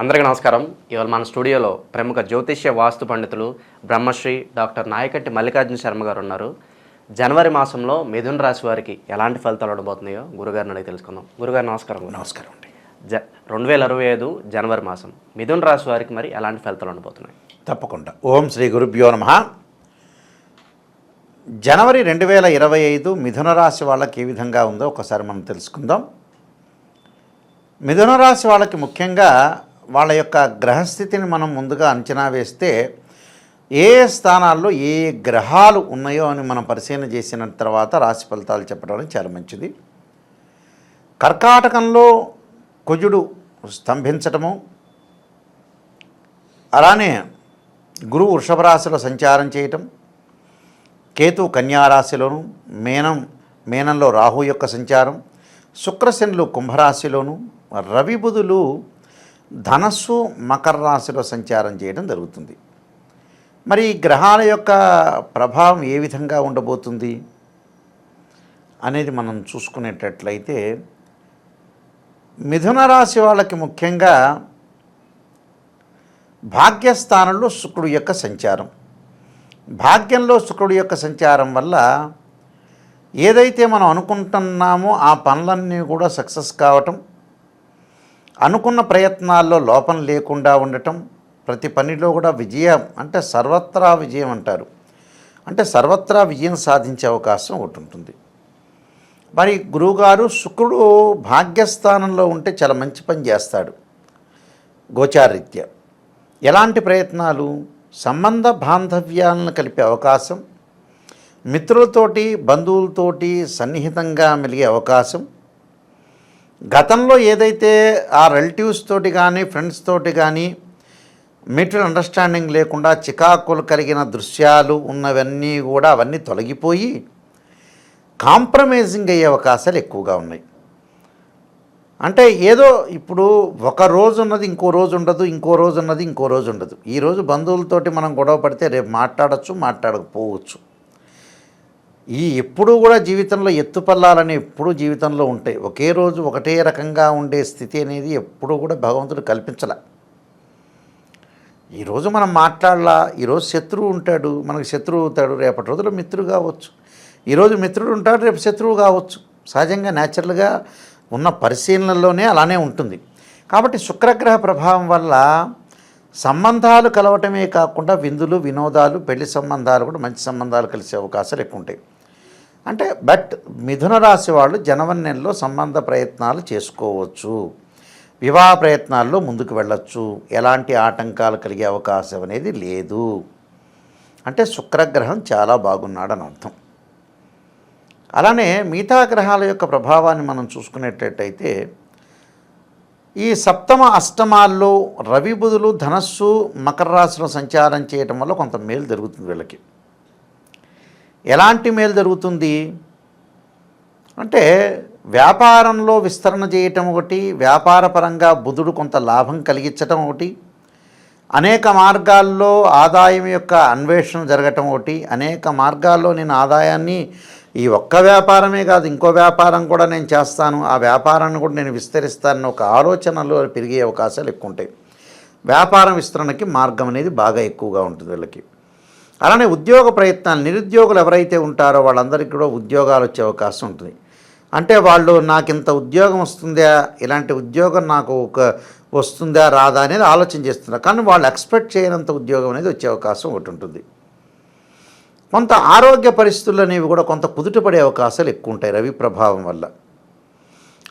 అందరికీ నమస్కారం. ఇవాళ మన స్టూడియోలో ప్రముఖ జ్యోతిష్య వాస్తు పండితులు బ్రహ్మశ్రీ డాక్టర్ నాయకట్టి మల్లికార్జున శర్మ గారు ఉన్నారు. జనవరి మాసంలో మిథున రాశి వారికి ఎలాంటి ఫలితాలు ఉండబోతున్నాయో గురుగారిని అడిగి తెలుసుకుందాం. గురుగారు నమస్కారం. నమస్కారం అండి. జ రెండు వేల ఇరవై ఐదు జనవరి మాసం మిథున రాశి వారికి మరి ఎలాంటి ఫలితాలు ఉండబోతున్నాయి? తప్పకుండా. ఓం శ్రీ గురుభ్యో నమ. జనవరి రెండు వేల ఇరవై ఐదు మిథున రాశి వాళ్ళకి ఏ విధంగా ఉందో ఒకసారి మనం తెలుసుకుందాం. మిథున రాశి వాళ్ళకి ముఖ్యంగా వాళ్ళ యొక్క గ్రహస్థితిని మనం ముందుగా అంచనా వేస్తే ఏ స్థానాల్లో ఏ ఏ గ్రహాలు ఉన్నాయో అని మనం పరిశీలన చేసిన తర్వాత రాశి ఫలితాలు చెప్పడం చాలా మంచిది. కర్కాటకంలో కుజుడు స్తంభించటము అలానే గురువు వృషభ రాశిలో సంచారం చేయటం కేతు కన్యారాశిలోను మేనం మేనంలో రాహు యొక్క సంచారం శుక్రశనులు కుంభరాశిలోను రవి బుధులు ధనస్సు మకర రాశిలో సంచారం చేయడం జరుగుతుంది. మరి ఈ గ్రహాల యొక్క ప్రభావం ఏ విధంగా ఉండబోతుంది? అనేది మనం చూసుకునేటట్లయితే మిథున రాశి వాళ్ళకి ముఖ్యంగా భాగ్యస్థానంలో శుక్రుడు యొక్క సంచారం. భాగ్యంలో శుక్రుడు యొక్క సంచారం వల్ల ఏదైతే మనం అనుకుంటున్నామో ఆ పనులన్నీ కూడా సక్సెస్ కావటం అనుకున్న ప్రయత్నాల్లో లోపం లేకుండా ఉండటం ప్రతి పనిలో కూడా విజయం అంటే సర్వత్రా విజయం అంటారు. అంటే సర్వత్రా విజయం సాధించే అవకాశం ఒకటి ఉంటుంది. మరి గురువుగారు శుక్రుడు భాగ్యస్థానంలో ఉంటే చాలా మంచి పని చేస్తాడు. గోచారీత్యా. ఎలాంటి ప్రయత్నాలు? సంబంధ బాంధవ్యాలను కలిపే అవకాశం మిత్రులతోటి బంధువులతోటి సన్నిహితంగా మెలిగే అవకాశం గతంలో ఏదైతే ఆ రిలేటివ్స్ తోటి కానీ ఫ్రెండ్స్ తోటి కానీ మ్యూచువల్ అండర్స్టాండింగ్ లేకుండా చికాకులు కలిగిన దృశ్యాలు ఉన్నవన్నీ కూడా అవన్నీ తొలగిపోయి కాంప్రమైజింగ్ అయ్యే అవకాశాలు ఎక్కువగా ఉన్నాయి. అంటే ఏదో ఇప్పుడు ఒక రోజు ఉన్నది ఇంకో రోజు ఉండదు ఇంకో రోజు ఉన్నది ఇంకో రోజు ఉండదు. ఈ రోజు బంధువులతోటి మనం గొడవ పడితే రేపు మాట్లాడచ్చు మాట్లాడకపోవచ్చు. ఈ ఎప్పుడూ కూడా జీవితంలో ఎత్తుపల్లాలని ఎప్పుడూ జీవితంలో ఉంటాయి ఒకే రోజు ఒకటే రకంగా ఉండే స్థితి అనేది ఎప్పుడూ కూడా భగవంతుడు కల్పించలే. ఈరోజు మనం మాట్లాడలా ఈరోజు శత్రువు ఉంటాడు మనకు శత్రువు అవుతాడు రేపటి రోజుల్లో మిత్రుడు కావచ్చు. ఈరోజు మిత్రుడు ఉంటాడు రేపు శత్రువు కావచ్చు. సహజంగా న్యాచురల్గా ఉన్న పరిశీలనలోనే అలానే ఉంటుంది. కాబట్టి శుక్రగ్రహ ప్రభావం వల్ల సంబంధాలు కలవటమే కాకుండా విందులు వినోదాలు పెళ్ళి సంబంధాలు కూడా మంచి సంబంధాలు కలిసే అవకాశాలు ఎక్కువ ఉంటాయి అంటే బట్ మిథున రాశి వాళ్ళు జనవరి నెలలో సంబంధ ప్రయత్నాలు చేసుకోవచ్చు. వివాహ ప్రయత్నాల్లో ముందుకు వెళ్ళచ్చు. ఎలాంటి ఆటంకాలు కలిగే అవకాశం అనేది లేదు. అంటే శుక్రగ్రహం చాలా బాగున్నాడని అర్థం. అలానే మిగతా గ్రహాల యొక్క ప్రభావాన్ని మనం చూసుకునేటట్టయితే ఈ సప్తమ అష్టమాల్లో రవి బుధులు ధనస్సు మకర రాశిలో సంచారం చేయటం వల్ల కొంత మేలు జరుగుతుంది వీళ్ళకి. ఎలాంటి మేలు జరుగుతుంది? అంటే వ్యాపారంలో విస్తరణ చేయటం ఒకటి వ్యాపారపరంగా బుధుడు కొంత లాభం కలిగించటం ఒకటి అనేక మార్గాల్లో ఆదాయం యొక్క అన్వేషణ జరగటం ఒకటి అనేక మార్గాల్లో నేను ఆదాయాన్ని ఈ ఒక్క వ్యాపారమే కాదు ఇంకో వ్యాపారం కూడా నేను చేస్తాను ఆ వ్యాపారాన్ని కూడా నేను విస్తరిస్తానని ఒక ఆలోచనలో పెరిగే అవకాశాలు ఎక్కువ ఉంటాయి. వ్యాపారం విస్తరణకి మార్గం అనేది బాగా ఎక్కువగా ఉంటుంది వీళ్ళకి. అలానే ఉద్యోగ ప్రయత్నాలు నిరుద్యోగులు ఎవరైతే ఉంటారో వాళ్ళందరికీ కూడా ఉద్యోగాలు వచ్చే అవకాశం ఉంటుంది. అంటే వాళ్ళు నాకు ఇంత ఉద్యోగం వస్తుందా ఇలాంటి ఉద్యోగం నాకు ఒక వస్తుందా రాదా అనేది ఆలోచన చేస్తున్నారు. కానీ వాళ్ళు ఎక్స్పెక్ట్ చేయనంత ఉద్యోగం అనేది వచ్చే అవకాశం ఒకటి ఉంటుంది. కొంత ఆరోగ్య పరిస్థితులు అనేవి కూడా కొంత కుదుటపడే అవకాశాలు ఎక్కువ ఉంటాయి రవి ప్రభావం వల్ల.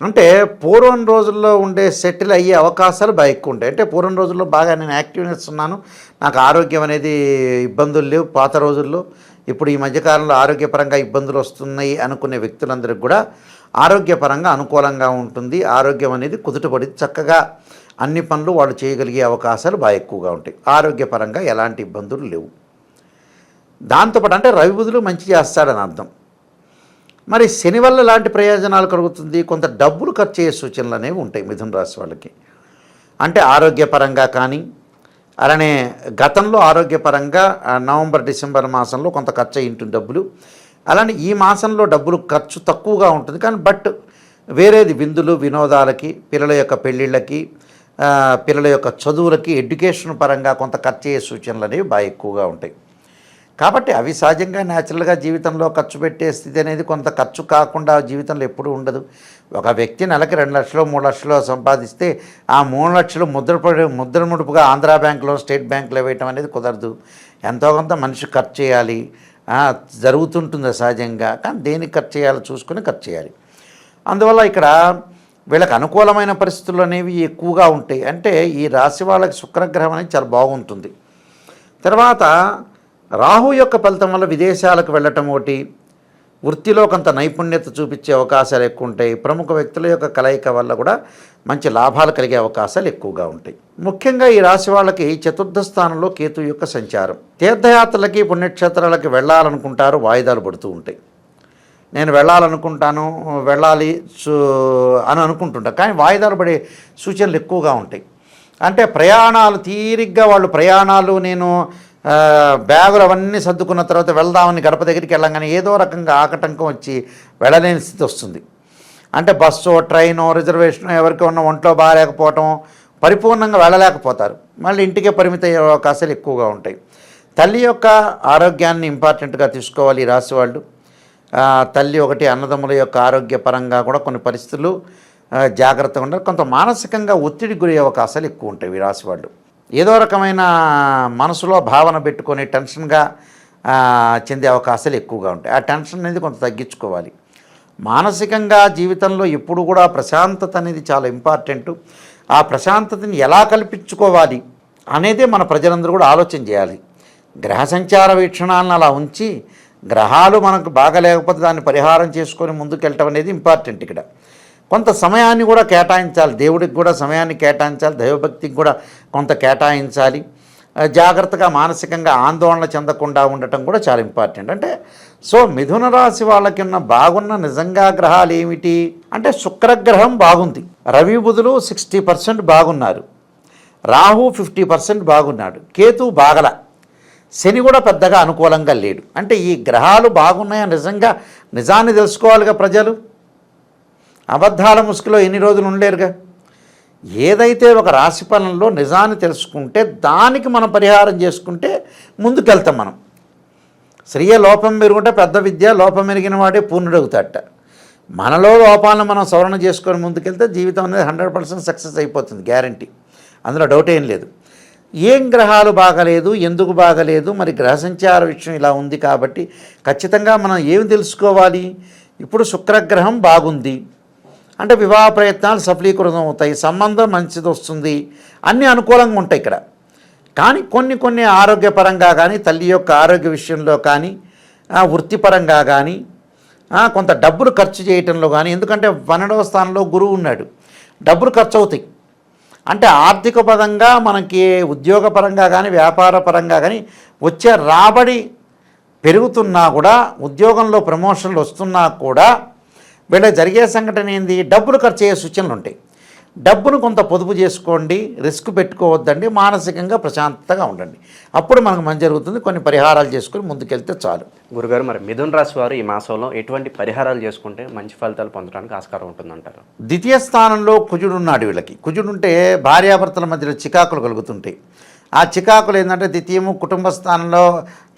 అంటే పూర్వం రోజుల్లో ఉండే సెటిల్ అయ్యే అవకాశాలు బాగా ఎక్కువ ఉంటాయి. అంటే పూర్వం రోజుల్లో బాగా నేను యాక్టివ్నెస్ ఉన్నాను. నాకు ఆరోగ్యం అనేది ఇబ్బందులు లేవు. పాత రోజుల్లో ఇప్పుడు ఈ మధ్యకాలంలో ఆరోగ్యపరంగా ఇబ్బందులు వస్తున్నాయి అనుకునే వ్యక్తులందరికీ కూడా ఆరోగ్యపరంగా అనుకూలంగా ఉంటుంది. ఆరోగ్యం అనేది కుదుటపడి చక్కగా అన్ని పనులు వాళ్ళు చేయగలిగే అవకాశాలు బాగా ఎక్కువగా ఉంటాయి. ఆరోగ్యపరంగా ఎలాంటి ఇబ్బందులు లేవు. దాంతోపాటు అంటే రవి బుధులు మంచి చేస్తాడని అర్థం. మరి శని వల్ల ఎలాంటి ప్రయోజనాలు కలుగుతుంది? కొంత డబ్బులు ఖర్చు అయ్యే సూచనలు అనేవి ఉంటాయి మిథున రాశి వాళ్ళకి. అంటే ఆరోగ్యపరంగా కానీ అలానే గతంలో ఆరోగ్యపరంగా నవంబర్ డిసెంబర్ మాసంలో కొంత ఖర్చు అయి డబ్బులు. అలానే ఈ మాసంలో డబ్బులు ఖర్చు తక్కువగా ఉంటుంది. కానీ బట్ వేరేది విందులు వినోదాలకి పిల్లల యొక్క పెళ్ళిళ్ళకి పిల్లల యొక్క చదువులకి ఎడ్యుకేషన్ పరంగా కొంత ఖర్చు అయ్యే సూచనలు అనేవి బాగా ఎక్కువగా ఉంటాయి. కాబట్టి అవి సహజంగా న్యాచురల్గా జీవితంలో ఖర్చు పెట్టే స్థితి అనేది కొంత ఖర్చు కాకుండా జీవితంలో ఎప్పుడూ ఉండదు. ఒక వ్యక్తి నెలకి రెండు లక్షలు మూడు లక్షలు సంపాదిస్తే ఆ మూడు లక్షలు ముద్ర ముద్ర ముడుపుగా ఆంధ్రా బ్యాంకులో స్టేట్ బ్యాంకులో వేయటం అనేది కుదరదు. ఎంతో కొంత మనిషి ఖర్చు చేయాలి. జరుగుతుంటుంది సహజంగా. కానీ దేనికి ఖర్చు చేయాలో చూసుకుని ఖర్చు చేయాలి. అందువల్ల ఇక్కడ వీళ్ళకి అనుకూలమైన పరిస్థితులు అనేవి ఎక్కువగా ఉంటాయి. అంటే ఈ రాశి వాళ్ళకి శుక్రగ్రహం అనేది చాలా బాగుంటుంది. తర్వాత రాహు యొక్క ఫలితం వల్ల విదేశాలకు వెళ్ళటం ఒకటి వృత్తిలో కొంత నైపుణ్యత చూపించే అవకాశాలు ఎక్కువ ఉంటాయి. ప్రముఖ వ్యక్తుల యొక్క కలయిక వల్ల కూడా మంచి లాభాలు కలిగే అవకాశాలు ఎక్కువగా ఉంటాయి. ముఖ్యంగా ఈ రాశి వాళ్ళకి చతుర్థ స్థానంలో కేతు యొక్క సంచారం. తీర్థయాత్రలకి పుణ్యక్షేత్రాలకి వెళ్ళాలనుకుంటారు వాయిదాలు పడుతూ ఉంటాయి. నేను వెళ్ళాలనుకుంటాను వెళ్ళాలి అని అనుకుంటుంటా. కానీ వాయిదాలు పడే సూచనలు ఎక్కువగా ఉంటాయి. అంటే ప్రయాణాలు తీరిగ్గా వాళ్ళు ప్రయాణాలు నేను బ్యాగులు అవన్నీ సర్దుకున్న తర్వాత వెళ్దామని గడప దగ్గరికి వెళ్ళంగానే ఏదో రకంగా ఆకటంకం వచ్చి వెళ్ళలేని స్థితి వస్తుంది. అంటే బస్సు ట్రైను రిజర్వేషన్ ఎవరికి ఉన్న ఒంట్లో బాగాలేకపోవటం పరిపూర్ణంగా వెళ్ళలేకపోతారు. మళ్ళీ ఇంటికే పరిమిత అయ్యే అవకాశాలు ఎక్కువగా ఉంటాయి. తల్లి యొక్క ఆరోగ్యాన్ని ఇంపార్టెంట్గా తీసుకోవాలి ఈ రాశి వాళ్ళు. తల్లి ఒకటి అన్నదమ్ముల యొక్క ఆరోగ్యపరంగా కూడా కొన్ని పరిస్థితులు జాగ్రత్తగా ఉండాలి. కొంత మానసికంగా ఒత్తిడి గురయ్యే అవకాశాలు ఎక్కువ ఉంటాయి ఈ రాశి వాళ్ళు. ఏదో రకమైన మనసులో భావన పెట్టుకొని టెన్షన్గా చెందే అవకాశాలు ఎక్కువగా ఉంటాయి. ఆ టెన్షన్ అనేది కొంత తగ్గించుకోవాలి. మానసికంగా జీవితంలో ఎప్పుడు కూడా ప్రశాంతత అనేది చాలా ఇంపార్టెంట్. ఆ ప్రశాంతతని ఎలా కల్పించుకోవాలి అనేది మన ప్రజలందరూ కూడా ఆలోచన చేయాలి. గ్రహ సంచార వీక్షణాలను అలా ఉంచి గ్రహాలు మనకు బాగా లేకపోతే దాన్ని పరిహారం చేసుకొని ముందుకెళ్ళటం అనేది ఇంపార్టెంట్ ఇక్కడ. కొంత సమయాన్ని కూడా కేటాయించాలి. దేవుడికి కూడా సమయాన్ని కేటాయించాలి. దైవభక్తికి కూడా కొంత కేటాయించాలి. జాగ్రత్తగా మానసికంగా ఆందోళన చెందకుండా ఉండటం కూడా చాలా ఇంపార్టెంట్. అంటే సో మిథున రాశి వాళ్ళకి ఉన్న బాగున్న నిజంగా గ్రహాలు ఏమిటి? అంటే శుక్రగ్రహం బాగుంది. రవి బుధులు సిక్స్టీ పర్సెంట్ బాగున్నారు. రాహు ఫిఫ్టీ పర్సెంట్ బాగున్నాడు. కేతు బాగల. శని కూడా పెద్దగా అనుకూలంగా లేడు. అంటే ఈ గ్రహాలు బాగున్నాయా? నిజంగా నిజాన్ని తెలుసుకోవాలిగా ప్రజలు? అబద్ధాల ముసుగులో ఎన్ని రోజులు ఉండలేరుగా? ఏదైతే ఒక రాశి ఫలంలో నిజాన్ని తెలుసుకుంటే దానికి మనం పరిహారం చేసుకుంటే ముందుకెళ్తాం మనం. స్త్రీయ లోపం పెరుగుంటే పెద్ద విద్య లోపం పెరిగిన వాడే పూర్ణుడవుతాడట. మనలో లోపాలను మనం సవరణ చేసుకొని ముందుకెళ్తే జీవితం అనేది హండ్రెడ్ పర్సెంట్ సక్సెస్ అయిపోతుంది గ్యారంటీ. అందులో డౌట్ ఏం లేదు. ఏం గ్రహాలు బాగలేదు ఎందుకు బాగలేదు మరి గ్రహ సంచార విషయం ఇలా ఉంది కాబట్టి ఖచ్చితంగా మనం ఏమి తెలుసుకోవాలి? ఇప్పుడు శుక్రగ్రహం బాగుంది. అంటే వివాహ ప్రయత్నాలు సఫలీకృతం అవుతాయి సంబంధం మంచిది వస్తుంది అన్నీ అనుకూలంగా ఉంటాయి ఇక్కడ. కానీ కొన్ని కొన్ని ఆరోగ్యపరంగా కానీ తల్లి యొక్క ఆరోగ్య విషయంలో కానీ వృత్తిపరంగా కానీ కొంత డబ్బులు ఖర్చు చేయటంలో కానీ ఎందుకంటే పన్నెండవ స్థానంలో గురువు ఉన్నాడు. డబ్బులు ఖర్చు అవుతాయి అంటే ఆర్థిక పరంగా మనకి ఉద్యోగపరంగా కానీ వ్యాపార పరంగా కానీ వచ్చే రాబడి పెరుగుతున్నా కూడా ఉద్యోగంలో ప్రమోషన్లు వస్తున్నా కూడా వీళ్ళ జరిగే సంఘటన ఏంది? డబ్బులు ఖర్చు అయ్యే సూచనలు ఉంటాయి. డబ్బును కొంత పొదుపు చేసుకోండి రిస్క్ పెట్టుకోవద్దండి మానసికంగా ప్రశాంతతగా ఉండండి. అప్పుడు మనకు మంచి జరుగుతుంది. కొన్ని పరిహారాలు చేసుకుని ముందుకెళ్తే చాలు. గురుగారు మరి మిథున్ రాశి వారు ఈ మాసంలో ఎటువంటి పరిహారాలు చేసుకుంటే మంచి ఫలితాలు పొందడానికి ఆస్కారం ఉంటుందంటారు? ద్వితీయ స్థానంలో కుజుడు ఉన్నాడు వీళ్ళకి. కుజుడు ఉంటే భార్యాభర్తల మధ్యలో చికాకులు కలుగుతుంటాయి. ఆ చికాకులు ఏంటంటే ద్వితీయము కుటుంబ స్థానంలో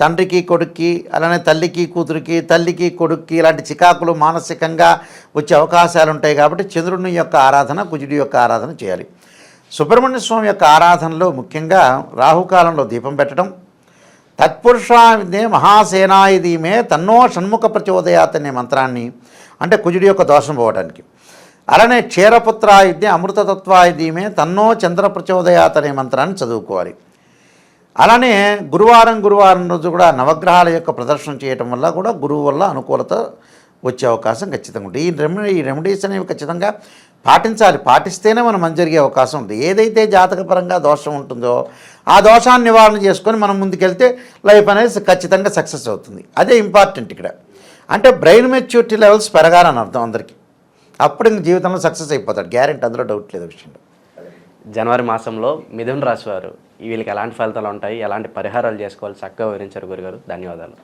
తండ్రికి కొడుక్కి అలానే తల్లికి కూతురికి తల్లికి కొడుక్కి ఇలాంటి చికాకులు మానసికంగా వచ్చే అవకాశాలు ఉంటాయి కాబట్టి చంద్రుని యొక్క ఆరాధన కుజుడి యొక్క ఆరాధన చేయాలి. సుబ్రహ్మణ్య స్వామి యొక్క ఆరాధనలో ముఖ్యంగా రాహుకాలంలో దీపం పెట్టడం తత్పురుషాదే మహాసేనాయుధీమే తన్నో షణ్ముఖ ప్రచోదయాత్ అనే మంత్రాన్ని అంటే కుజుడి యొక్క దోషం పోవడానికి అలానే క్షీరపుత్రాయుధ్యం అమృతతత్వాయుధ్యమే తన్నో చంద్ర ప్రచోదయాత్ అనే మంత్రాన్ని చదువుకోవాలి. అలానే గురువారం గురువారం రోజు కూడా నవగ్రహాల యొక్క ప్రదర్శన చేయటం వల్ల కూడా గురువు వల్ల అనుకూలత వచ్చే అవకాశం ఖచ్చితంగా ఉంటుంది. ఈ రెమెడీ ఈ రెమెడీస్ అనేవి ఖచ్చితంగా పాటించాలి. పాటిస్తేనే మనం మంచి జరిగే అవకాశం ఉంది ఏదైతే జాతకపరంగా దోషం ఉంటుందో ఆ దోషాన్ని నివారణ చేసుకొని మనం ముందుకెళ్తే లైఫ్ అనేది ఖచ్చితంగా సక్సెస్ అవుతుంది. అదే ఇంపార్టెంట్ ఇక్కడ. అంటే బ్రెయిన్ మెచ్యూరిటీ లెవెల్స్ పెరగాలని అర్థం అందరికీ. అప్పుడు ఇంక జీవితంలో సక్సెస్ అయిపోతాడు. గ్యారెంటీ అందులో డౌట్ లేదు విషయంలో. జనవరి మాసంలో మిథున్ రాశి వారు వీళ్ళకి ఎలాంటి ఫలితాలు ఉంటాయి ఎలాంటి పరిహారాలు చేసుకోవాలి చక్కగా వివరించారు గురుగారు. ధన్యవాదాలు.